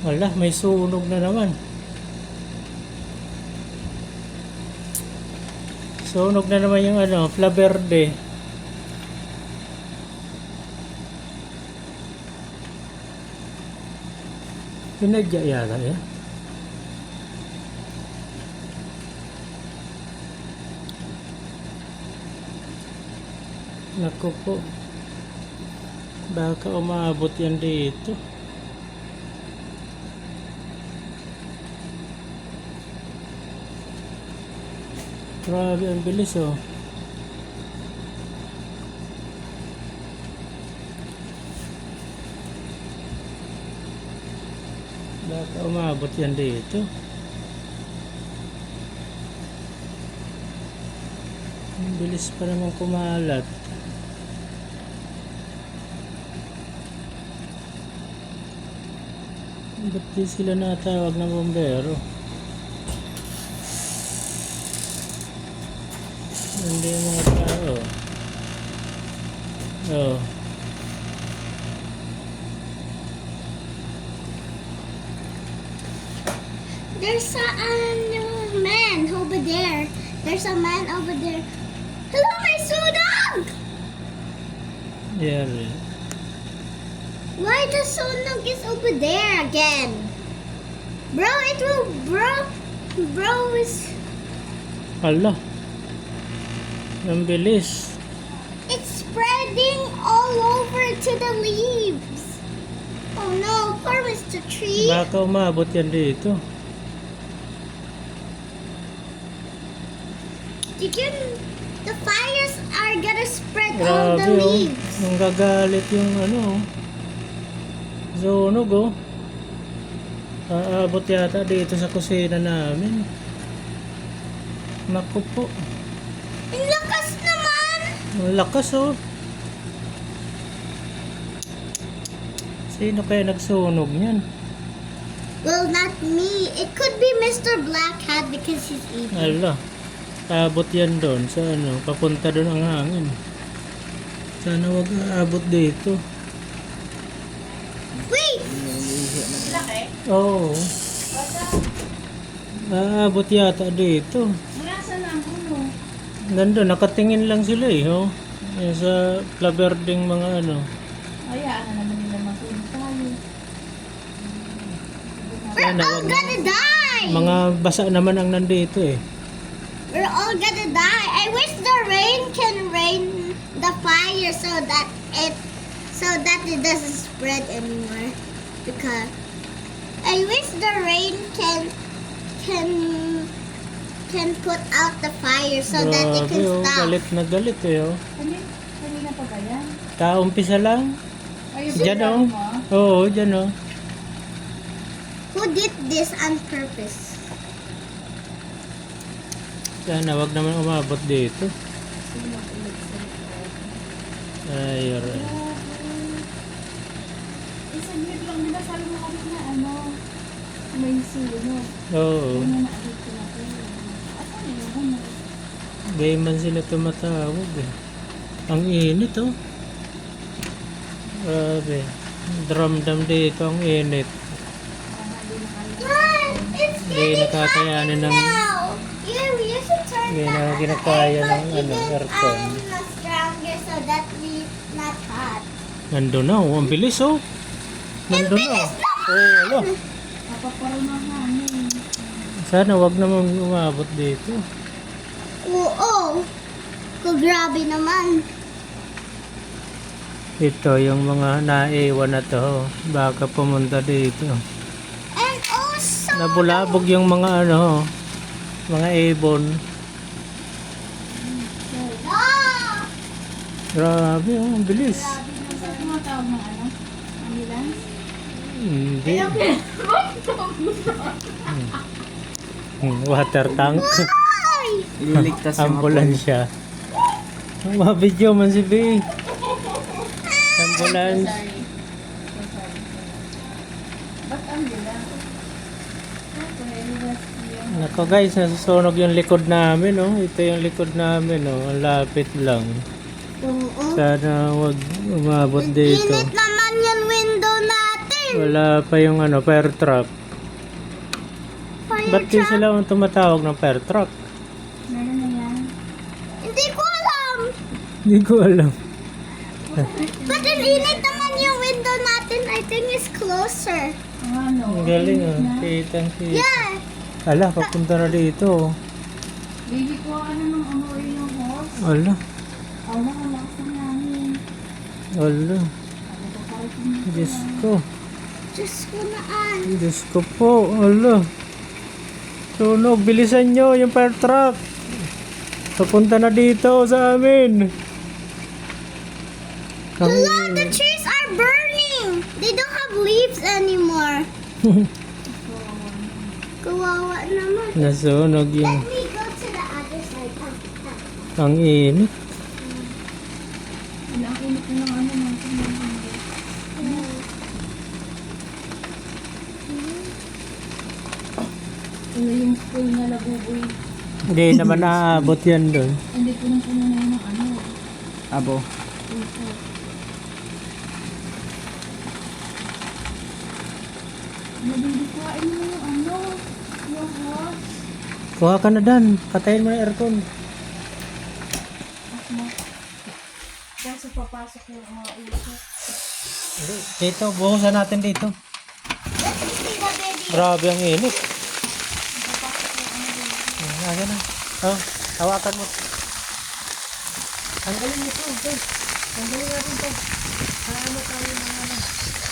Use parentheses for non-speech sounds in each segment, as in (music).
Wala, may sunog na naman. Sunog na naman yung ano, Flaverde. Pinadya yata yan. Naku po. Baka umabot yan dito. Grabe, ang bilis oh. Baka umabot yan dito. Ang bilis pa naman kumalat. Ba't di sila natawag ng bombero? Hindi yung mga tao. Oh. There's a um, man over there. There's a man over there. Hello, my sunog! Yeah. really. Why the sunog is over there again? Bro, it will bro. Bro is Hala. Ang bilis. it's spreading all over to the leaves. Oh no, poor Mr. Tree. Baka umabot yan dito. You can the fires are gonna spread all the Grabe oh. leaves. Ang gagalit yung ano. Sunog oh. Aabot yata dito sa kusina namin. Naku po. Ang lakas oh. Sino kaya nagsunog niyan? Well, not me. It could be Mr. Black Hat because he's eating. Ala. Aabot yan doon sa ano, papunta doon ang hangin. Sana wag aabot dito. Wait! Oo. Aabot yata dito. Nandun, nakatingin lang sila eh, oh. Yung sa Claverding mga ano. Hayaan na naman nila matulog tayo. We're Sana all gonna die! Mga basa naman ang nandito eh. We're all gonna die. I wish the rain can rain the fire so that it so that it doesn't spread anymore. Because I wish the rain can can can put out the fire so that it can oh, stop. galit na galit eh, oh. Kanina, pa ba yan? Kaumpisa lang. Ayun, Diyan sinabi oh. mo? Oo, dyan oh. Who did this on purpose? Sana wag naman umabot dito. Ay, aray. Isang minute lang nila sabi mo kami na ano, may sunog. Oo. Ano na agad ko na po. Asan yun? Ano? Gayman man sila tumatawag eh. Ang init oh. Grabe. Dramdam dito ang init. Hindi nakakayanin ng now. Yeah, we should turn hindi na kinakaya ng aircon ano, aircon. um, so that we not hot. Nandun na oh. Ang bilis oh. Nandun na. Oh, wala. Kapaparo na hangin. Sana wag naman umabot dito. Oo. Kung grabe naman. Ito yung mga naiwan na to. oh. Baka pumunta dito. And also, Nabulabog yung mga ano, mga ibon. Grabe oh, ang bilis. Hindi. Hmm, Water tank. Ililigtas yung Ambulansya. Ang mga video man si B. Ambulance. Nako guys, nasusunog yung likod namin, oh. Ito yung likod namin, oh. Ang lapit lang. Oo. Sana wag umabot dito. Init naman yung window natin. Wala pa yung ano, fire truck. Fire Ba't truck? sila ang tumatawag ng fire truck? Hindi ko alam. But ang init naman yung window natin. I think it's closer. Ano? Ang galing ah. Kita. Yeah. Ala, papunta na dito. Baby ko, ano nung amoy yung horse? Ala, Ala, lakas ng hangin. ala. Ano ko Diyos ko. Just kunaan. Diyos ko po. Ala. Sunog, bilisan nyo yung fire truck. Papunta na dito sa amin. Kami, Look, the trees are burning. They don't have leaves anymore. (laughs) Kawawa naman. nasunog Let yung me go to the other side. of the- ang init. Ang init na ng ano natin. Ano yung school na labuboy? Hindi naman naaabot yan doon. Hindi puno na yun ng ano. Abo. Ito. Nabibigkain mo yung ano, yung horse. Kuha ka na dan. Patayin mo na aircon. Ano? Kasi papasok yung mga uso. Dito, buhusan natin dito. Grabe ang init. Yung ano. Ah, ganun. Oh, hawakan mo. Tanggalin mo to. ito. Tanggalin natin to. Ano tayo ng ano.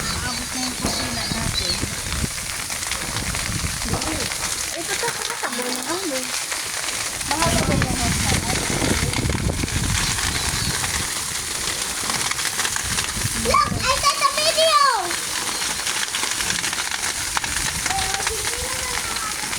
Aabot na yung kusina natin. Ito to, kakasabol ng ano. Mahal ko yung horse na. Look, I got the video.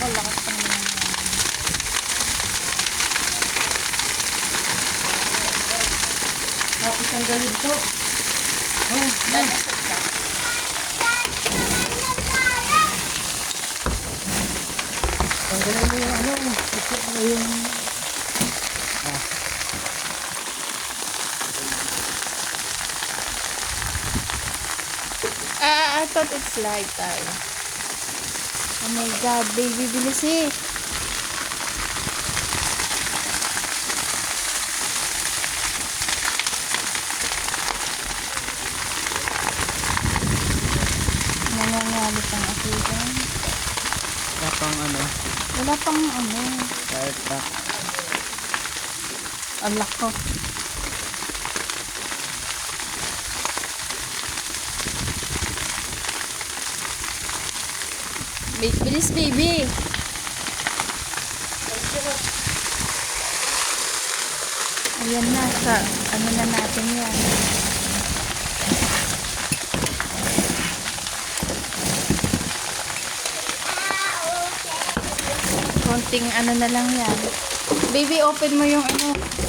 Oh, lakas pa naman yan. Tapos tanggalin to. Tanggalin mo yung ano. Ito ano yung... Ah, I thought it's light time. Oh my god, baby, bilis eh. Nangangalit ang ako dyan. Wala pang ano. Wala pang ano. Fire truck. Alak ko. Bilis, baby. Ayan na, sa ano na natin yan. Konting ano na lang yan. Baby, open mo yung ano.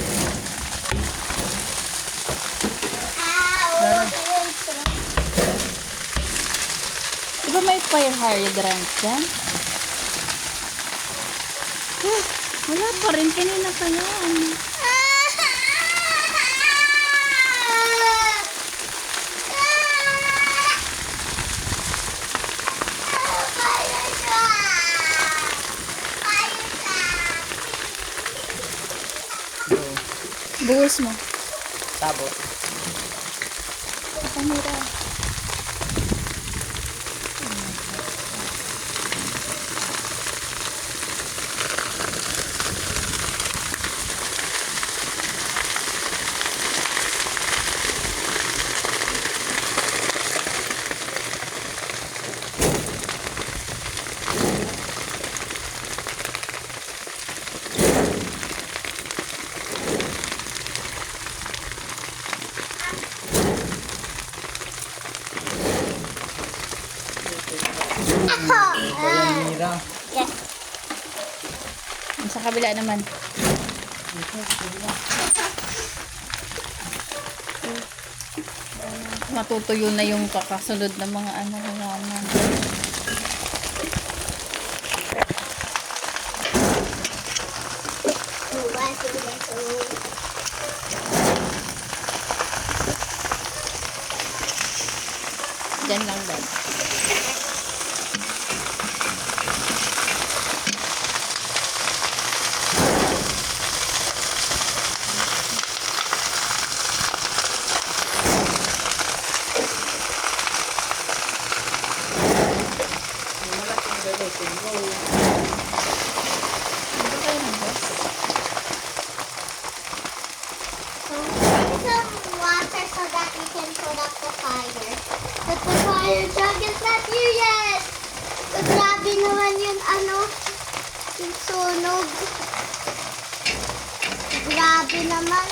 Di ba may fire hydrant dyan? Huh, wala pa rin. Kanina pa yan. Buhos mo. Tapos. Kamera. Sa kabila naman. Matutuyo na yung kakasunod ng mga ano halaman. Diyan lang din. Ano kayo ng boss? So, put some water so that we can put up the fire. But the fire truck is not here yet. But grabe naman yun, ano, yung sunog. Grabe naman.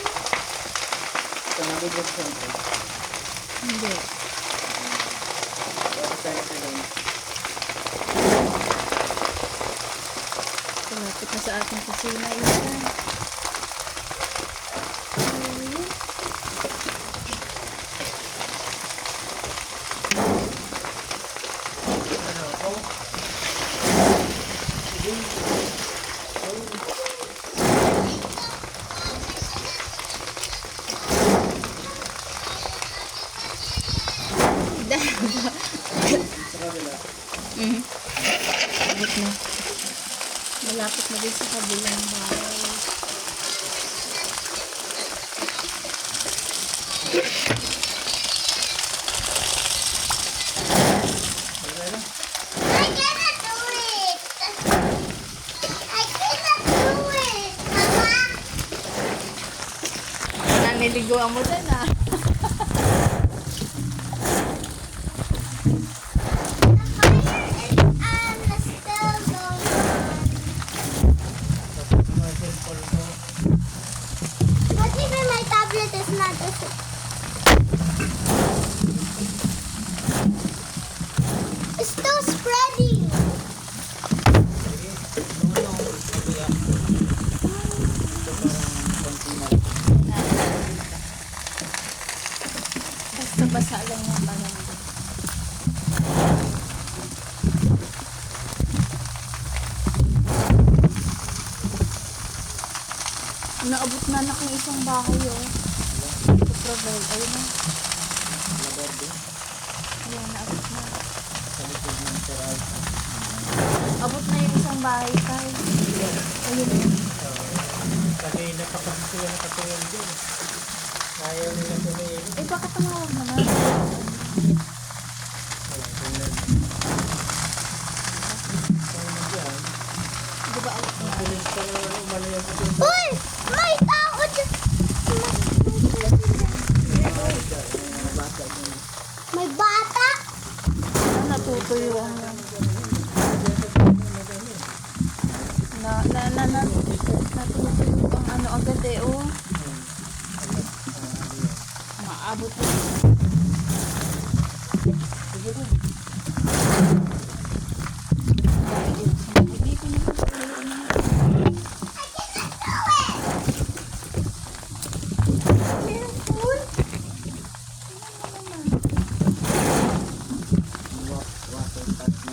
Hindi. Malapit na sa ating kusina yan. Malapit na din sa kabilang bahay. I cannot do basa lang yung parang Naabot na anak ng isang bahay oh. Ito provide. Ayun na. Ayun, naabot na. Abot na yung isang bahay tayo. Ayun. Kanina pa kasi sila nakatingin dyan. Ayaw nila tumingin. Eh, bakit tumawag naman? Uy! May tao dyan! May bata! Natutuyo ang na na na na natutuyo ang ano agad eh oh maabot na Hindi ko na Meron food? Pinta.